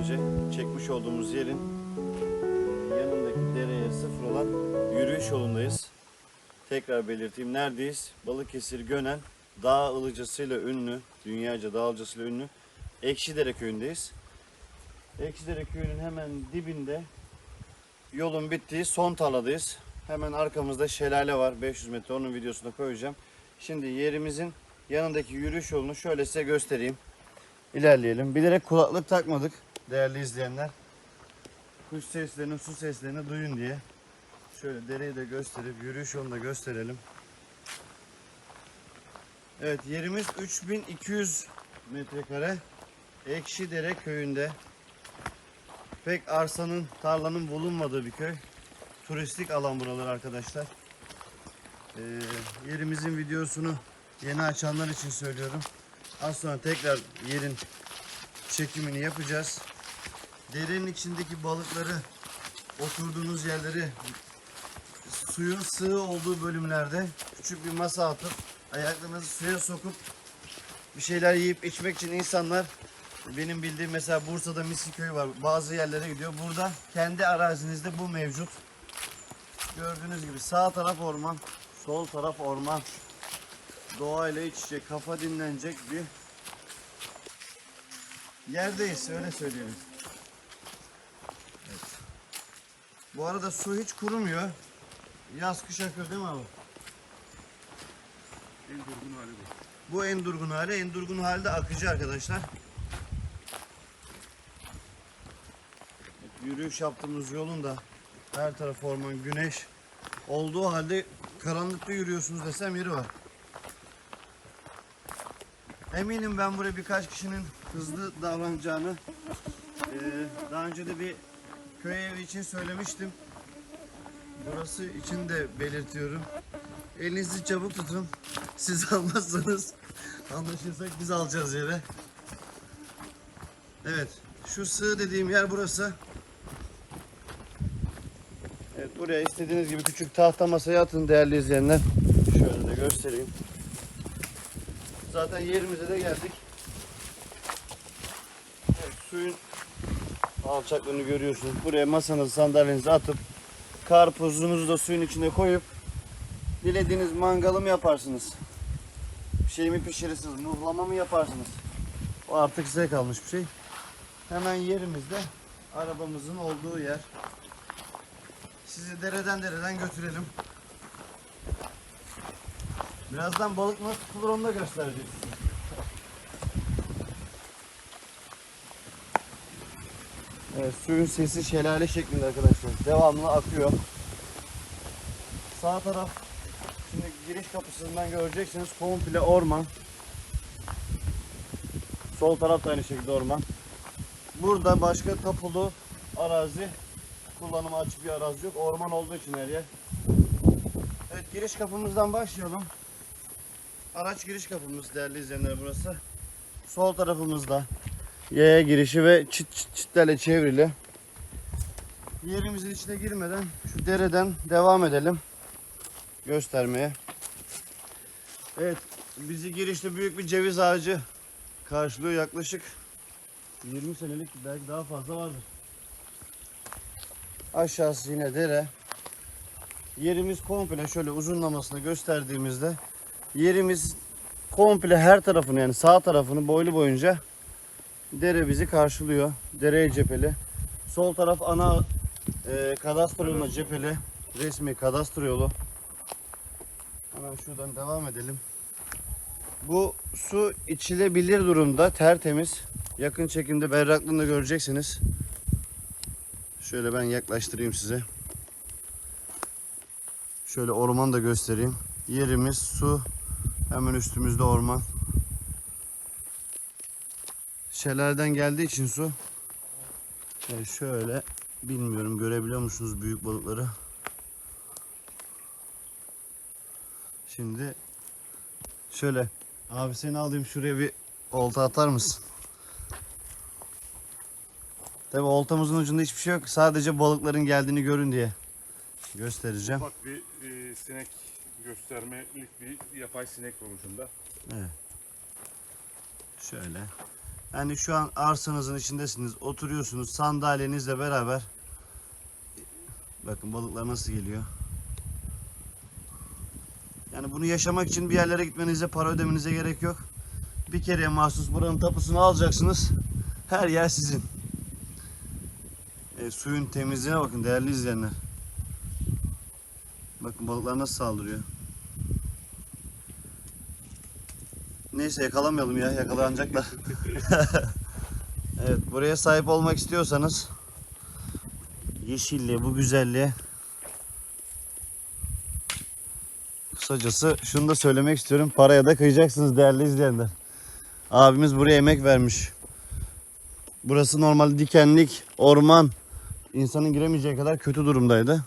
Önce çekmiş olduğumuz yerin yanındaki dereye sıfır olan yürüyüş yolundayız. Tekrar belirteyim neredeyiz? Balıkesir Gönen dağ ılıcasıyla ünlü, dünyaca dağ ılıcasıyla ünlü Ekşidere köyündeyiz. Ekşidere köyünün hemen dibinde yolun bittiği son tarladayız. Hemen arkamızda şelale var 500 metre onun videosunu koyacağım. Şimdi yerimizin yanındaki yürüyüş yolunu şöyle size göstereyim. İlerleyelim. Bilerek kulaklık takmadık değerli izleyenler. Kuş seslerini, su seslerini duyun diye. Şöyle dereyi de gösterip yürüyüş yolunu da gösterelim. Evet yerimiz 3200 metrekare. Ekşidere köyünde. Pek arsanın, tarlanın bulunmadığı bir köy. Turistik alan buralar arkadaşlar. Ee, yerimizin videosunu yeni açanlar için söylüyorum. Az sonra tekrar yerin çekimini yapacağız. Derenin içindeki balıkları, oturduğunuz yerleri, suyun sığ olduğu bölümlerde küçük bir masa atıp ayaklarınızı suya sokup bir şeyler yiyip içmek için insanlar benim bildiğim mesela Bursa'da Misiköy var. Bazı yerlere gidiyor. Burada kendi arazinizde bu mevcut. Gördüğünüz gibi sağ taraf orman, sol taraf orman. Doğayla iç içe kafa dinlenecek bir yerdeyiz öyle söyleyelim. Evet. Bu arada su hiç kurumuyor. Yaz kış akıyor değil mi abi? En durgun hali bu. Bu en durgun hali. En durgun hali de akıcı arkadaşlar. Yürüyüş yaptığımız yolun da her taraf orman, güneş olduğu halde karanlıkta yürüyorsunuz desem yeri var. Eminim ben buraya birkaç kişinin hızlı davranacağını daha önce de bir köy evi için söylemiştim. Burası için de belirtiyorum. Elinizi çabuk tutun. Siz almazsanız anlaşırsak biz alacağız yere. Evet. Şu sığ dediğim yer burası. Evet buraya istediğiniz gibi küçük tahta masaya atın değerli izleyenler. Şöyle de göstereyim. Zaten yerimize de geldik. Evet, suyun alçaklığını görüyorsunuz. Buraya masanızı sandalyenizi atıp karpuzunuzu da suyun içine koyup dilediğiniz mangalı mı yaparsınız? Bir şey mi pişirirsiniz? Muhlama mı yaparsınız? O artık size kalmış bir şey. Hemen yerimizde arabamızın olduğu yer. Sizi dereden dereden götürelim. Birazdan balık nasıl tutulur onu da göstereceğiz size. Evet, suyun sesi şelale şeklinde arkadaşlar. Devamlı akıyor. Sağ taraf şimdi giriş kapısından göreceksiniz komple orman. Sol taraf da aynı şekilde orman. Burada başka tapulu arazi kullanıma açık bir arazi yok. Orman olduğu için her yer. Evet giriş kapımızdan başlayalım. Araç giriş kapımız değerli izleyenler burası. Sol tarafımızda yaya girişi ve çit çit çitlerle çevrili. Yerimizin içine girmeden şu dereden devam edelim göstermeye. Evet, bizi girişte büyük bir ceviz ağacı karşılıyor yaklaşık 20 senelik belki daha fazla vardır. Aşağısı yine dere. Yerimiz komple şöyle uzunlamasını gösterdiğimizde yerimiz komple her tarafını yani sağ tarafını boylu boyunca dere bizi karşılıyor. Dereye cepheli. Sol taraf ana e, kadastro yoluna cepheli. Resmi kadastro yolu. Hemen şuradan devam edelim. Bu su içilebilir durumda, tertemiz. Yakın çekimde berraklığını göreceksiniz. Şöyle ben yaklaştırayım size. Şöyle ormanı da göstereyim. Yerimiz su. Hemen üstümüzde orman. Şelaleden geldiği için su. Yani şöyle bilmiyorum görebiliyor musunuz büyük balıkları? Şimdi şöyle abi seni alayım şuraya bir olta atar mısın? Tabi oltamızın ucunda hiçbir şey yok. Sadece balıkların geldiğini görün diye göstereceğim. Bak bir e, sinek göstermelik bir yapay sinek var ucunda. Şöyle. Yani şu an arsanızın içindesiniz. Oturuyorsunuz sandalyenizle beraber. Bakın balıklar nasıl geliyor. Yani bunu yaşamak için bir yerlere gitmenize, para ödemenize gerek yok. Bir kereye mahsus buranın tapusunu alacaksınız. Her yer sizin. E, suyun temizliğine bakın değerli izleyenler. Bakın balıklar nasıl saldırıyor. Neyse yakalamayalım ya yakalanacaklar. evet buraya sahip olmak istiyorsanız yeşilliğe bu güzelliğe kısacası şunu da söylemek istiyorum paraya da kıyacaksınız değerli izleyenler. Abimiz buraya emek vermiş. Burası normal dikenlik, orman. insanın giremeyeceği kadar kötü durumdaydı.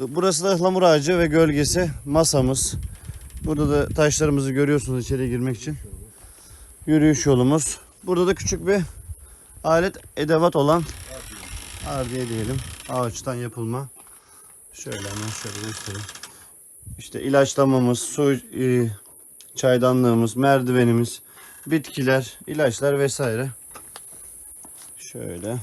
Burası da ıhlamur ağacı ve gölgesi. Masamız. Burada da taşlarımızı görüyorsunuz içeri girmek için. Yürüyüş yolumuz. Burada da küçük bir alet edevat olan ardiye diyelim. Ağaçtan yapılma. Şöyle hemen şöyle göstereyim. İşte ilaçlamamız, su e, çaydanlığımız, merdivenimiz, bitkiler, ilaçlar vesaire. Şöyle.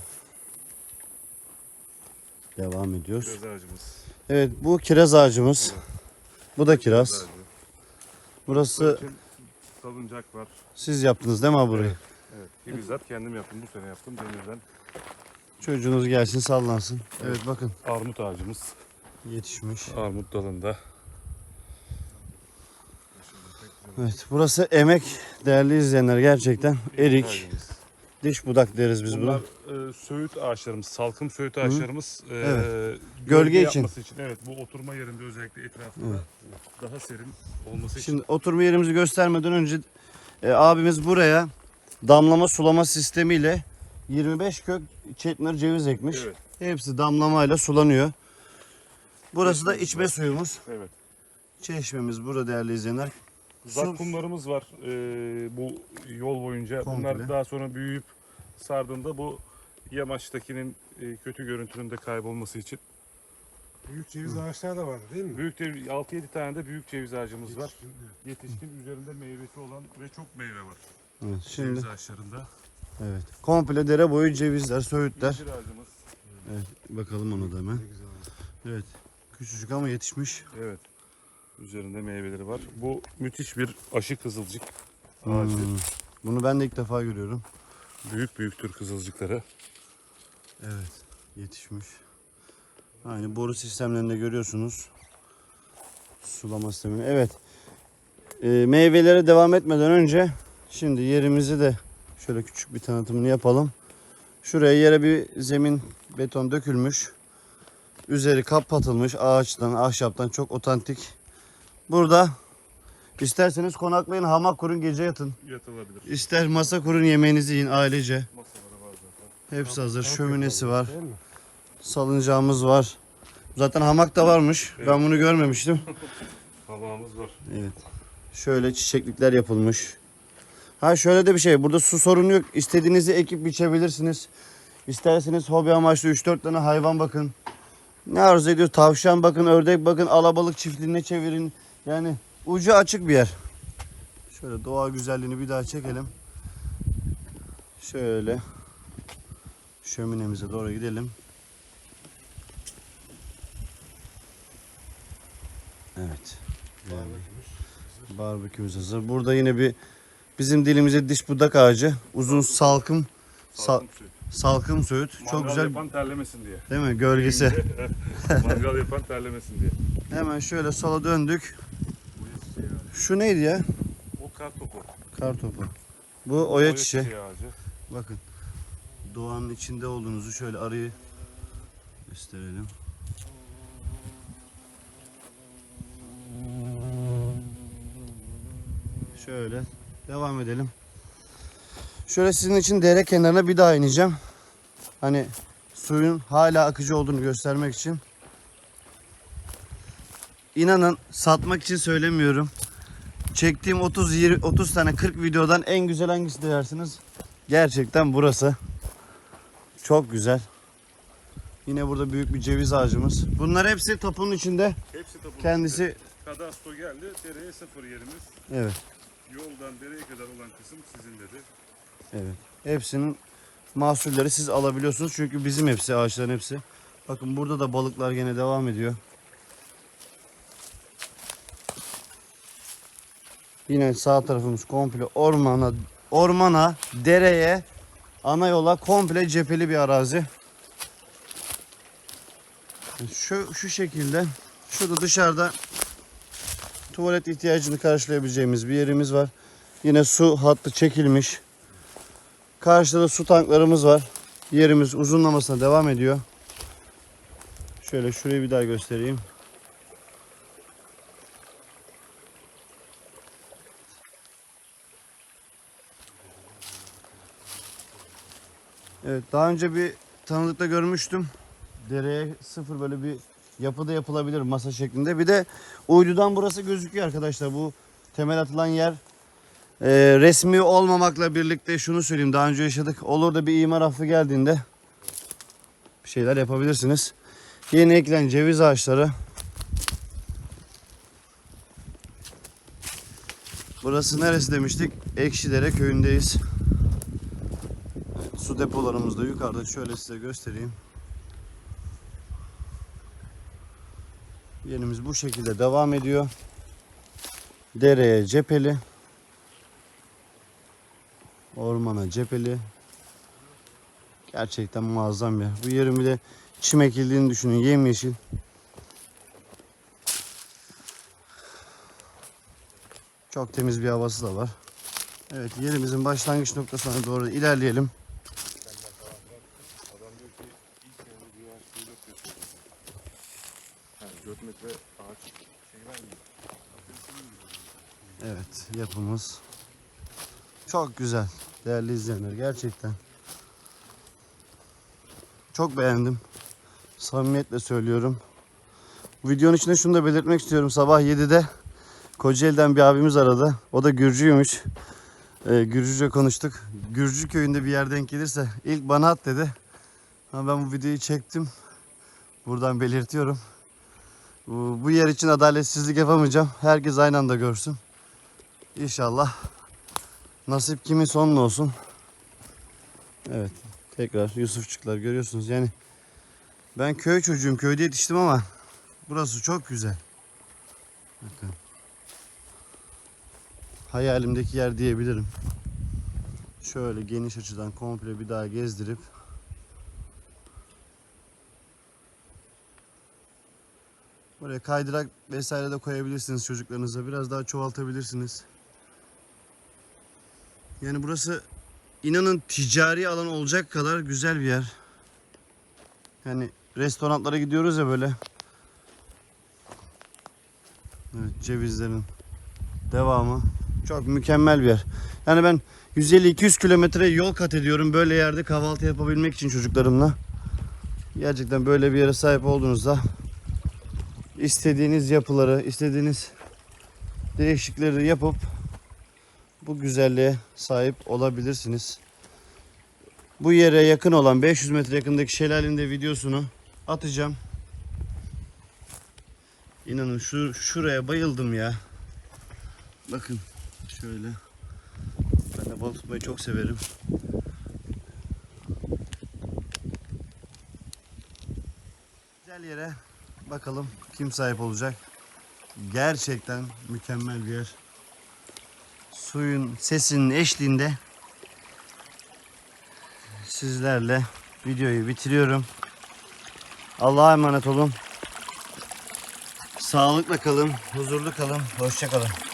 Devam ediyoruz. Göz ağacımız. Evet bu kiraz ağacımız. Bu da kiraz. Göz Burası Için salıncak var. siz yaptınız değil mi abi burayı? Evet. Ki bizzat kendim yaptım. Bu sene yaptım. Demirden. Çocuğunuz gelsin sallansın. Evet bakın Armut ağacımız. yetişmiş. Armut dalında. Evet burası emek değerli izleyenler gerçekten. Erik, Ağacımız. Diş budak deriz biz Bunlar buna. e, söğüt ağaçlarımız, salkım söğüt ağaçlarımız. e, Evet. gölge, Gölge için. yapması için. Evet bu oturma yerinde özellikle etrafında daha serin olması için. Şimdi oturma yerimizi göstermeden önce e, abimiz buraya damlama sulama sistemiyle 25 kök çetnir ceviz ekmiş. Evet. Hepsi damlamayla sulanıyor. Burası da içme suyumuz. Evet. Çeşmemiz burada değerli izleyenler. Zakkumlarımız var e, bu boyunca. Komple. Bunlar daha sonra büyüyüp sardığında bu yamaçtakinin e, kötü görüntünün de kaybolması için. Büyük ceviz ağaçları da vardı değil mi? Büyük ceviz, 6-7 tane de büyük ceviz ağacımız var. Yetişkin, evet. Yetişkin üzerinde meyvesi olan ve çok meyve var. Evet, şimdi Ceviz ağaçlarında. evet. Komple dere boyu cevizler, söğütler. İncir ağacımız. Evet, bakalım ona da hemen. Ne güzel oldu. Evet. Küçücük ama yetişmiş. Evet. Üzerinde meyveleri var. Bu müthiş bir aşı kızılcık ağacı. Hmm. Bunu ben de ilk defa görüyorum. Büyük büyüktür kızılcıkları. Evet. Yetişmiş. Aynı boru sistemlerinde görüyorsunuz. Sulama sistemini. Evet. Ee, meyvelere devam etmeden önce şimdi yerimizi de şöyle küçük bir tanıtımını yapalım. Şuraya yere bir zemin beton dökülmüş. Üzeri kapatılmış ağaçtan, ahşaptan çok otantik. Burada isterseniz konaklayın, hamak kurun, gece yatın. Yatılabilir. İster masa kurun, yemeğinizi yiyin ailece. Masaları var zaten. Hepsi hazır. Şöminesi var. Salıncağımız var. Zaten hamak da varmış. Ben bunu görmemiştim. Havamız var. Evet. Şöyle çiçeklikler yapılmış. Ha şöyle de bir şey. Burada su sorunu yok. İstediğinizi ekip biçebilirsiniz. İsterseniz hobi amaçlı 3-4 tane hayvan bakın. Ne arzu ediyor? Tavşan bakın, ördek bakın, alabalık çiftliğine çevirin. Yani ucu açık bir yer. Şöyle doğa güzelliğini bir daha çekelim. Şöyle. Şöminemize doğru gidelim. Evet. Barbekümüz hazır. Burada yine bir bizim dilimize diş budak ağacı. Uzun salkım sal, Salkım suyu. salkım söğüt. Çok güzel yapan terlemesin diye. değil mi? Gölgesi. Mangal yapan terlemesin diye. Hemen şöyle sola döndük. Şu neydi ya? O kar topu. Kar topu. Bu oya çiçeği ağacı. Bakın. Doğanın içinde olduğunuzu şöyle arıyı gösterelim. Şöyle devam edelim. Şöyle sizin için dere kenarına bir daha ineceğim. Hani suyun hala akıcı olduğunu göstermek için. İnanın satmak için söylemiyorum. Çektiğim 30 20 30 tane 40 videodan en güzel hangisi dersiniz? Gerçekten burası. Çok güzel. Yine burada büyük bir ceviz ağacımız. Bunlar hepsi tapunun içinde. Hepsi tapu. Kendisi Kadastro geldi. Dereye sıfır yerimiz. evet. Yoldan dereye kadar olan kısım sizin dedi. Evet. Hepsinin mahsulleri siz alabiliyorsunuz. Çünkü bizim hepsi ağaçların hepsi. Bakın burada da balıklar gene devam ediyor. Yine sağ tarafımız komple ormana, ormana, dereye, ana yola komple cepheli bir arazi. Şu, şu şekilde şurada dışarıda tuvalet ihtiyacını karşılayabileceğimiz bir yerimiz var. Yine su hattı çekilmiş. Karşıda da su tanklarımız var. Yerimiz uzunlamasına devam ediyor. Şöyle şurayı bir daha göstereyim. Evet daha önce bir tanıdıkta görmüştüm. Dereye sıfır böyle bir yapıda yapılabilir masa şeklinde. Bir de uydudan burası gözüküyor arkadaşlar. Bu temel atılan yer e, resmi olmamakla birlikte şunu söyleyeyim. Daha önce yaşadık. Olur da bir imar affı geldiğinde bir şeyler yapabilirsiniz. Yeni ekilen ceviz ağaçları. Burası neresi demiştik? Ekşidere köyündeyiz. Su depolarımız da yukarıda. Şöyle size göstereyim. Yerimiz bu şekilde devam ediyor. Dereye cepheli. Ormana cepheli. Gerçekten muazzam bir. Bu yerin bir de çim ekildiğini düşünün. Yemyeşil. Çok temiz bir havası da var. Evet yerimizin başlangıç noktasına doğru ilerleyelim. Adam diyor ki ilk sene diyor ağaçları yok yapıyor. Yani 4 metre ağaç şey vermiyor. Evet yapımız çok güzel değerli izleyenler gerçekten. Çok beğendim. Samimiyetle söylüyorum. Bu videonun içinde şunu da belirtmek istiyorum. Sabah 7'de Kocaeli'den bir abimiz aradı. O da Gürcüymüş. Ee, Gürcüce konuştuk. Gürcü köyünde bir yer denk gelirse ilk bana at dedi. Ama ben bu videoyu çektim. Buradan belirtiyorum. Bu yer için adaletsizlik yapamayacağım. Herkes aynı anda görsün. İnşallah nasip kimin sonun olsun. Evet tekrar Yusufçuklar görüyorsunuz yani ben köy çocuğum köyde yetiştim ama burası çok güzel. Bakın. Hayalimdeki yer diyebilirim. Şöyle geniş açıdan komple bir daha gezdirip Buraya kaydırak vesaire de koyabilirsiniz çocuklarınıza. Biraz daha çoğaltabilirsiniz. Yani burası inanın ticari alan olacak kadar güzel bir yer. Yani restoranlara gidiyoruz ya böyle. Evet cevizlerin devamı. Çok mükemmel bir yer. Yani ben 150-200 kilometre yol kat ediyorum böyle yerde kahvaltı yapabilmek için çocuklarımla. Gerçekten böyle bir yere sahip olduğunuzda istediğiniz yapıları, istediğiniz değişiklikleri yapıp bu güzelliğe sahip olabilirsiniz. Bu yere yakın olan 500 metre yakındaki şelalenin de videosunu atacağım. İnanın şu şuraya bayıldım ya. Bakın şöyle. Ben de balık tutmayı çok severim. Güzel yere bakalım kim sahip olacak. Gerçekten mükemmel bir yer. Suyun sesinin eşliğinde sizlerle videoyu bitiriyorum. Allah'a emanet olun. Sağlıkla kalın, huzurlu kalın, hoşça kalın.